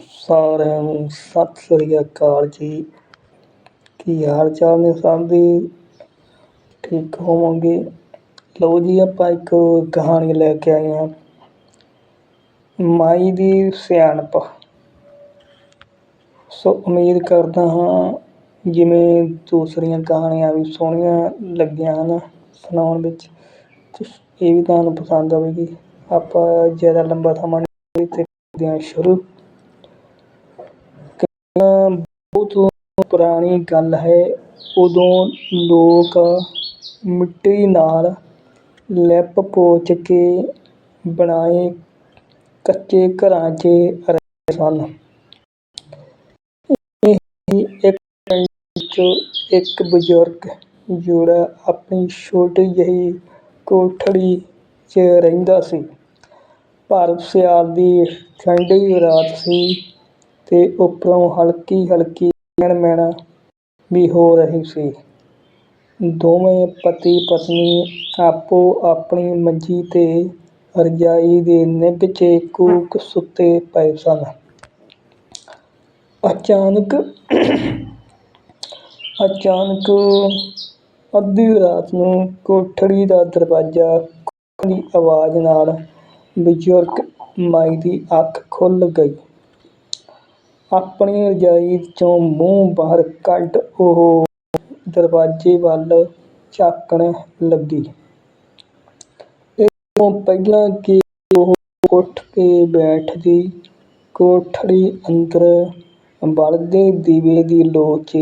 ਸਾਰਿਆਂ ਨੂੰ ਸਤਿ ਸ੍ਰੀ ਅਕਾਲ ਜੀ। ਕੀ ਹਾਲ ਚਾਲ ਨੇ ਸਭ ਦੇ ਠੀਕ ਹੋਵੋਗੇ? ਲਓ ਜੀ, ਆਪਾਂ ਇੱਕ ਕਹਾਣੀ ਲੈ ਕੇ ਆਏ ਹਾਂ। ਮਾਈ ਦੀ ਸਿਆਣਪ। ਸੋ ਉਮੀਦ ਕਰਦਾ ਹਾਂ, ਜਿਵੇਂ ਦੂਸਰੀਆਂ ਕਹਾਣੀਆਂ ਵੀ ਸੋਹਣੀਆਂ ਲੱਗੀਆਂ ਹਨ ਸੁਣਾਉਣ ਵਿੱਚ ਇਹ ਵੀ ਤੁਹਾਨੂੰ ਪਸੰਦ ਆਵੇਗੀ। ਆਪਾਂ ਜ਼ਿਆਦਾ ਲੰਬਾ ਸਮਾਂ ਨਹੀਂ ਤੇ ਕਰਦੇ ਹਾਂ ਸ਼ੁਰੂ। ਬਹੁਤ ਪੁਰਾਣੀ ਗੱਲ ਹੈ। ਉਦੋਂ ਲੋਕ ਮਿੱਟੀ ਨਾਲ ਲਿਪ ਪੋਚ ਕੇ ਬਣਾਏ ਕੱਚੇ ਘਰਾਂ 'ਚ ਰਹਿੰਦੇ ਸਨ। ਇੱਕ ਪਿੰਡ ਵਿੱਚ ਇੱਕ ਬਜ਼ੁਰਗ ਜੋੜਾ ਆਪਣੀ ਛੋਟੀ ਜਿਹੀ ਕੋਠੜੀ 'ਚ ਰਹਿੰਦਾ ਸੀ। ਭਰ ਸਿਆਲ ਦੀ ਠੰਡੀ ਰਾਤ ਸੀ। ਤੇ ਉੱਪਰੋਂ ਹਲਕੀ ਹਲਕੀ ਮਿਣ ਮਿਣ ਵੀ ਹੋ ਰਹੀ ਸੀ। ਦੋਵੇਂ ਪਤੀ ਪਤਨੀ ਆਪੋ ਆਪਣੀ ਮੰਜੀ ਤੇ ਰਜਾਈ ਦੇ ਨਿੱਘ 'ਚ ਕੂਕ ਸੁੱਤੇ ਪਏ ਸਨ। ਅਚਾਨਕ ਅਚਾਨਕ ਅੱਧੀ ਰਾਤ ਨੂੰ ਕੋਠੜੀ ਦਾ ਦਰਵਾਜ਼ਾ ਖੁੱਲ੍ਹਣ ਦੀ ਆਵਾਜ਼ ਨਾਲ ਬਜ਼ੁਰਗ ਮਾਈ ਦੀ ਅੱਖ ਖੁੱਲ੍ਹ ਗਈ। ਆਪਣੀ ਰਜਾਈ 'ਚੋਂ ਮੂੰਹ ਬਾਹਰ ਕੱਢ ਉਹ ਦਰਵਾਜ਼ੇ ਵੱਲ ਝਾਕਣ ਲੱਗੀ। ਇਸ ਤੋਂ ਪਹਿਲਾਂ ਕਿ ਉਹ ਉੱਠ ਕੇ ਬੈਠਦੀ ਕੋਠੜੀ ਅੰਦਰ ਬਲਦੇ ਦੀਵੇ ਦੀ ਲੋ 'ਚ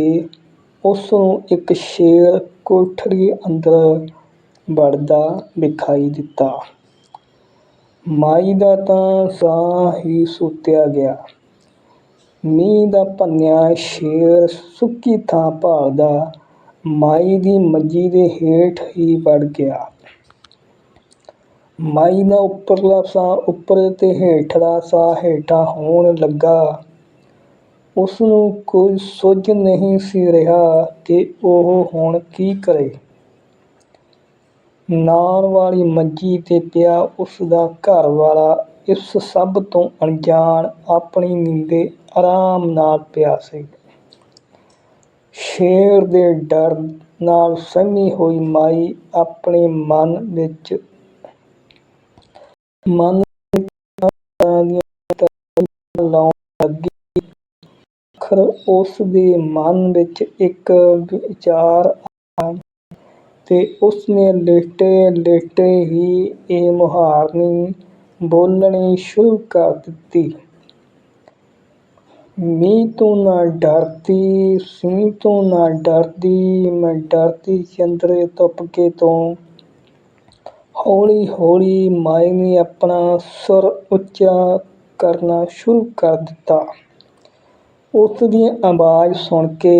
ਉਸ ਨੂੰ ਇੱਕ ਸ਼ੇਰ ਕੋਠੜੀ ਅੰਦਰ ਵੜਦਾ ਵਿਖਾਈ ਦਿੱਤਾ। ਮਾਈ ਦਾ ਤਾਂ ਸਾਹ ਹੀ ਸੁੱਤਿਆ ਗਿਆ। ਮੀਂਹ ਦਾ ਭੰਨਿਆ ਸ਼ੇਰ ਸੁੱਕੀ ਥਾਂ ਭਾਲਦਾ, ਮਾਈ ਦੀ ਮੰਜੀ ਦੇ ਹੇਠ ਹੀ ਵੜ ਗਿਆ। ਮਾਈ ਦਾ ਉੱਪਰਲਾ ਸਾਹ ਉੱਪਰ ਤੇ ਹੇਠਲਾ ਸਾਹ ਹੇਠਾਂ ਹੋਣ ਲੱਗਾ। ਉਸ ਨੂੰ ਕੁਝ ਸੁੱਝ ਨਹੀਂ ਸੀ ਰਿਹਾ ਕਿ ਉਹ ਹੁਣ ਕੀ ਕਰੇ। ਨਾਲ ਵਾਲੀ ਮੰਜੀ ਤੇ ਪਿਆ ਉਸ ਦਾ ਘਰ ਵਾਲਾ, ਇਸ ਸਭ ਤੋਂ ਅਣਜਾਣ ਆਪਣੀ ਨੀਂਦੇ ਆਰਾਮ ਨਾਲ ਪਿਆ ਸੀ। ਸ਼ੇਰ ਦੇ ਡਰ ਨਾਲ ਸਹਿਮੀ ਹੋਈ ਮਾਈ ਆਪਣੇ ਮਨ ਵਿੱਚ ਮਨ ਲਾਉਣ ਲੱਗੀ ਆਖਰ ਉਸ ਦੇ ਮਨ ਵਿੱਚ ਇੱਕ ਵਿਚਾਰ ਆਇਆ ਤੇ ਉਸਨੇ ਲੇਟੇ ਲੇਟੇ ਹੀ ਇਹ ਮੁਹਾਰਨੀ ਬੋਲਣੀ ਸ਼ੁਰੂ ਕਰ ਦਿੱਤੀ। ਮੀਂਹ ਤੋਂ ਨਾ ਡਰਦੀ ਸੀ ਤੋਂ ਨਾ ਡਰਦੀ, ਮੈਂ ਡਰਦੀ ਚੰਦਰੇ ਤੁਪਕੇ ਤੋਂ। ਹੌਲੀ ਹੌਲੀ ਮਾਈ ਨੇ ਆਪਣਾ ਸੁਰ ਉੱਚਾ ਕਰਨਾ ਸ਼ੁਰੂ ਕਰ ਦਿੱਤਾ। ਉਸ ਦੀ ਆਵਾਜ਼ ਸੁਣ ਕੇ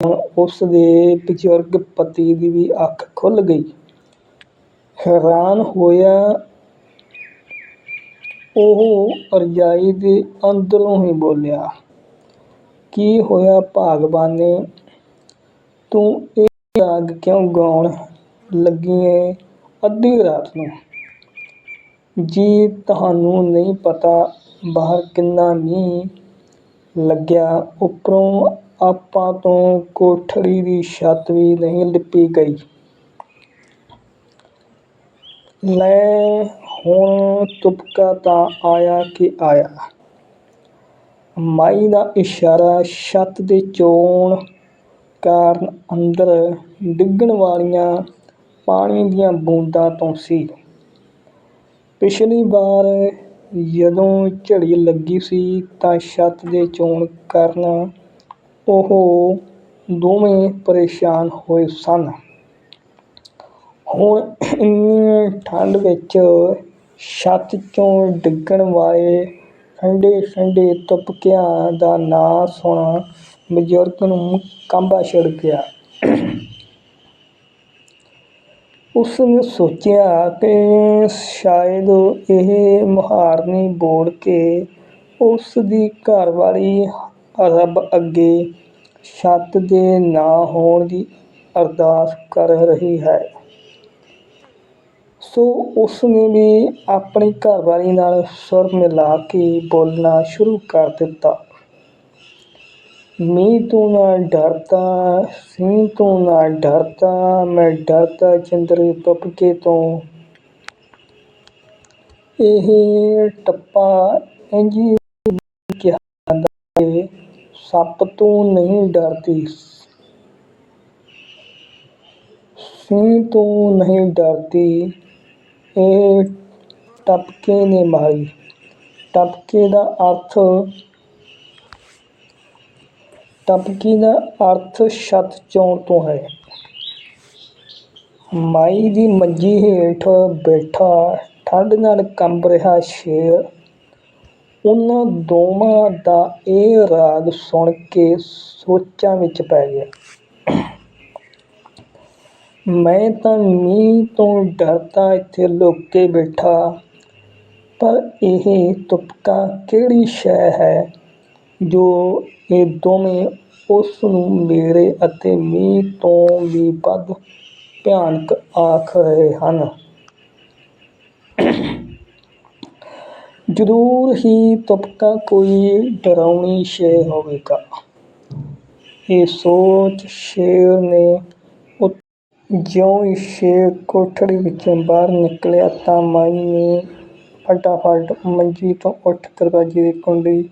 ਹੁਣ ਉਸ ਦੇ ਬਜ਼ੁਰਗ ਪਤੀ ਦੀ ਵੀ ਅੱਖ ਖੁੱਲ੍ਹ ਗਈ। ਹੈਰਾਨ ਹੋਇਆ, ਉਹ ਰਜਾਈ ਦੇ ਅੰਦਰੋਂ ਹੀ ਬੋਲਿਆ ਕੀ ਹੋਇਆ ਭਾਗਵਾਨੇ? ਤੂੰ ਇਹ ਰਾਗ ਕਿਉਂ ਗਾਉਣ ਲੱਗੀ ਏ ਅੱਧੀ ਰਾਤ ਨੂੰ? ਜੀ ਤੁਹਾਨੂੰ ਨਹੀਂ ਪਤਾ, ਬਾਹਰ ਕਿੰਨਾ ਮੀਂਹ ਲੱਗਿਆ। ਉੱਪਰੋਂ ਆਪਾਂ ਤੋਂ ਕੋਠੜੀ ਦੀ ਛੱਤ ਵੀ ਨਹੀਂ ਲਿਪੀ ਗਈ। ਲੈ, ਹੁਣ ਤੁਪਕਾ ਤਾਂ ਆਇਆ ਕਿ ਆਇਆ। ਮਾਈ ਦਾ ਇਸ਼ਾਰਾ ਛੱਤ ਦੇ ਚੋਣ ਕਾਰਨ ਅੰਦਰ ਡਿੱਗਣ ਵਾਲੀਆਂ ਪਾਣੀ ਦੀਆਂ ਬੂੰਦਾਂ ਤੋਂ ਸੀ। ਪਿਛਲੀ ਵਾਰ ਜਦੋਂ ਝੜੀ ਲੱਗੀ ਸੀ ਤਾਂ ਛੱਤ ਦੇ ਚੋਣ ਕਾਰਨ ਉਹ ਦੋਵੇਂ ਪਰੇਸ਼ਾਨ ਹੋਏ ਸਨ। ਹੁਣ ਇੰਨੀ ਠੰਡ ਵਿੱਚ ਛੱਤ 'ਚੋਂ ਡਿੱਗਣ ਵਾਲੇ ਠੰਡੇ ਠੰਡੇ ਤੁਪਕਿਆਂ ਦਾ ਨਾਂ ਸੁਣ ਬਜ਼ੁਰਗ ਨੂੰ ਕਾਂਬਾ ਛਿੜ ਗਿਆ ਉਸ ਨੇ ਸੋਚਿਆ ਕਿ ਸ਼ਾਇਦ ਇਹ ਮੁਹਾਰਨੀ ਬੋਲ ਕੇ ਉਸ ਦੀ ਘਰਵਾਲੀ ਰੱਬ ਅੱਗੇ ਛੱਤ ਦੇ ਨਾ ਹੋਣ ਦੀ ਅਰਦਾਸ ਕਰ ਰਹੀ ਹੈ। ਸੋ ਉਸ ਨੇ ਵੀ ਆਪਣੀ ਘਰਵਾਲੀ ਨਾਲ ਸੁਰ ਮਿਲਾ ਕੇ ਬੋਲਣਾ ਸ਼ੁਰੂ ਕਰ ਦਿੱਤਾ। ਮੀਂਹ ਤੋਂ ਨਾ ਡਰਦਾ ਸੀ ਤੋਂ ਨਾ ਡਰਦਾ, ਮੈਂ ਡਰਦਾ ਚੰਦਰੇ ਤੁਪਕੇ ਤੋਂ। ਇਹ ਟੱਪਾ ਇੰਝ ਕਿਹਾ ਜਾਂਦਾ ਹੈ ਸੱਪ ਤੋਂ ਨਹੀਂ ਡਰਦੀ। ਸੀ ਤੋਂ ਨਹੀਂ ਡਰਦੀ ਇਹ ਟਪਕੇ ਨੇ ਮਾਰੀ ਟਪਕੇ ਦਾ ਅਰਥ ਟਪਕੀ ਦਾ ਅਰਥ ਛੱਤ ਚੋਂ ਤੋਂ ਹੈ। ਮਾਈ ਦੀ ਮੰਜੀ ਹੇਠ ਬੈਠਾ ਠੰਡ ਨਾਲ ਕੰਬ ਰਿਹਾ ਸ਼ੇਰ। ਉਹਨਾਂ ਦੋਵਾਂ ਦਾ ਇਹ ਰਾਗ ਸੁਣ ਕੇ ਸੋਚਾਂ ਵਿੱਚ ਪੈ ਗਿਆ। ਮੈਂ ਤਾਂ ਮੀਂਹ ਤੋਂ ਡਰਦਾ ਇੱਥੇ ਲੁੱਕ ਕੇ ਬੈਠਾ। ਪਰ ਇਹ ਤੁਪਕਾ ਕਿਹੜੀ ਸ਼ੈ ਹੈ ਜੋ ਇਹ ਦੋਵੇਂ ਉਸ ਨੂੰ ਮੇਰੇ ਅਤੇ ਮੀਂਹ ਤੋਂ ਵੀ ਵੱਧ ਭਿਆਨਕ ਆਖ ਰਹੇ ਹਨ। ਜ਼ਰੂਰ ਹੀ ਤੁਪਕਾ ਕੋਈ ਡਰਾਉਣੀ ਸ਼ੈ ਹੋਵੇਗਾ। ਇਹ ਸੋਚ ਸ਼ੇਰ ਨੇ ਜਿਉਂ ਹੀ ਸ਼ੇਰ ਕੋਠੜੀ ਵਿੱਚੋਂ ਬਾਹਰ ਨਿਕਲਿਆ ਤਾਂ ਮਾਈ ਨੇ ਫਟਾਫਟ ਮੰਜੀ ਤੋਂ ਉੱਠ ਦਰਵਾਜ਼ੇ ਦੀ ਕੁੰਡੀ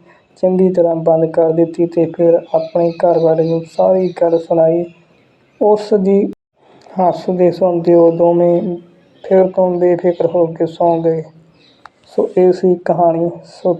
ਚੰਗੀ ਤਰ੍ਹਾਂ ਬੰਦ ਕਰ ਦਿੱਤੀ ਤੇ ਫਿਰ ਆਪਣੇ ਘਰਵਾਲੇ ਨੂੰ ਸਾਰੀ ਗੱਲ ਸੁਣਾਈ। ਉਸ ਦੀ ਹੱਸਦੇ ਸੁਣਦੇ ਉਹ ਦੋਵੇਂ ਫਿਰ ਤੋਂ ਬੇਫਿਕਰ ਹੋ ਕੇ ਸੌਂ ਗਏ। ਸੋ ਇਹ ਸੀ ਕਹਾਣੀ। ਸੋ